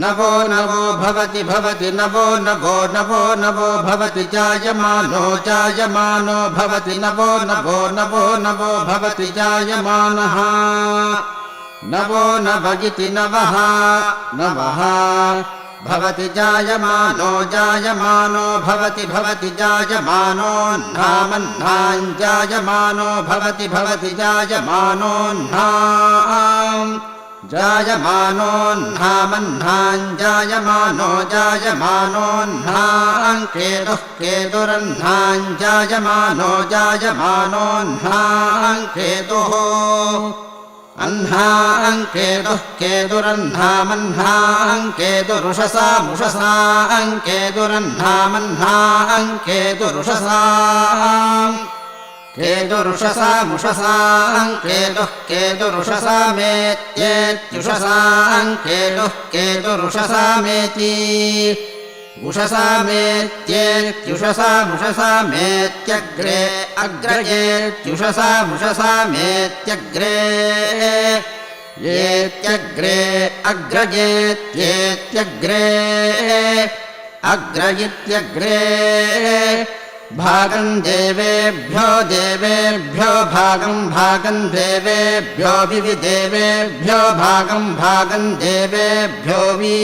नवो नवो भवति भवति नवो नवो नवो नवो भवति जायमानो जायमानो भवति नवो नवो नवो नवो भवति जायमानः नवो नव इति नवः नवः भवति जायमानो जायमानो, भवति भवति, जायमानो भवति भवति, जायमानो नाम् जायमानोऽह्नामह्नान् जायमानो जायमानोऽह्नान् केतुः केतुरह्नान् जायमानो केतुः अह्नाङ्के दुः केदुरह्नामह्नाङ्के दुरुषसामुषसां के दुरह्नामह्न्नाङ्केदुरुषसा केदुरुषसामुषसां केतुः लुः केदुरुषसामेत्येत्युषसां के लुः केदुरुषसामेति उषसा मेत्येत्युषसा मुषसा मेत्यग्रे अग्रयेत्युषसा मुषसा मेत्यग्रे येत्यग्रे अग्रयेत्येत्यग्रे अग्र इत्यग्रे भागम् देवेभ्यो देवेभ्यो भागम् भागम् देवेभ्यो विविदेवेभ्यो भागम् भागम् देवेभ्यो वि।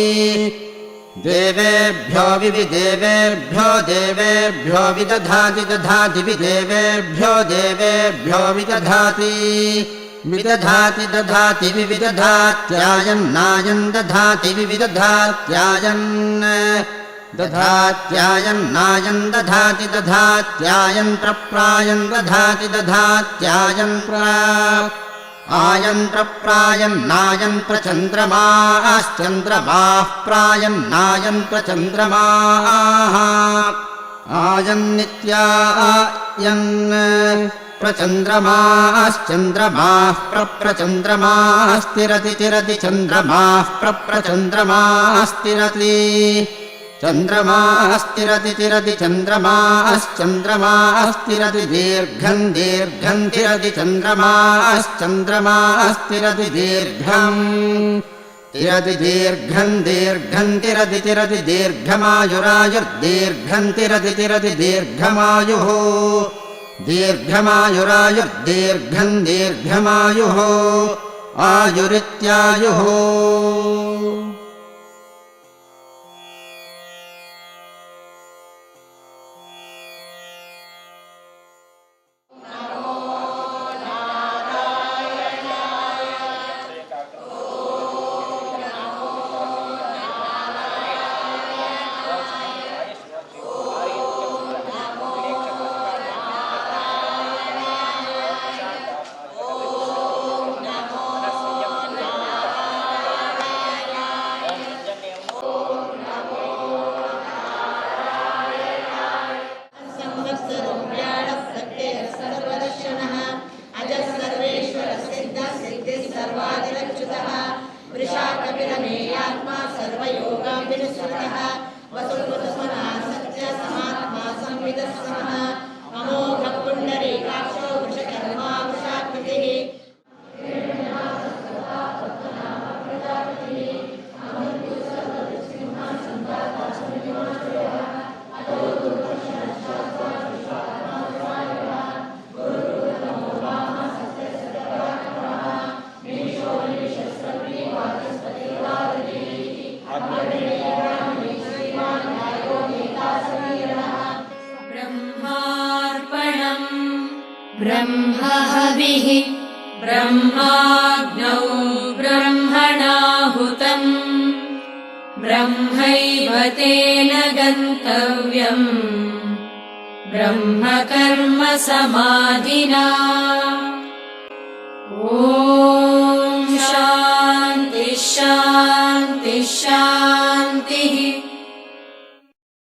देवेभ्यो विविदेवेभ्यो देवेभ्यो विदधाति दधाति विदेवेभ्यो देवेभ्यो विदधाति। विदधाति दधाति विविदधात्यायन्नायम् दधाति विविदधात्यायन्। दधात्यायन्नायम् दधाति दधात्यायन् प्रप्रायम् दधाति दधात्यायन् प्रा आयन् प्रप्रायन्नायन् प्रचन्द्रमाश्चन्द्रमाः प्रायन्नायन् प्रचन्द्रमाः आयन्नित्यायन् प्रचन्द्रमाश्चन्द्रमाः प्रप्रचन्द्रमास्तिरति तिरति चन्द्रमाः प्रप्रचन्द्रमास्तिरति चन्द्रमास्तिरति तिरति चन्द्रमाश्चन्द्रमास्तिरति दीर्घम् दीर्घम् तिरति चन्द्रमाश्चन्द्रमास्तिरति दीर्घम् तिरति दीर्घम् दीर्घम् तिरति तिरति दीर्घमायुरायुर्दीर्घम् तिरति तिरति दीर्घमायुः दीर्घमायुरायुर्दीर्घम् दीर्घमायुः आयुरित्यायुः सर्वादिरच्युतः वृषाकविरमेयात्मा सर्वयोगां विनुसृतः वसुमतस्मनः ब्रह्महविः ब्रह्माग्नौ ब्रह्मणाहुतम् ब्रह्मैव तेन गन्तव्यम् ब्रह्मकर्म समाधिना ॐ शान्ति शान्ति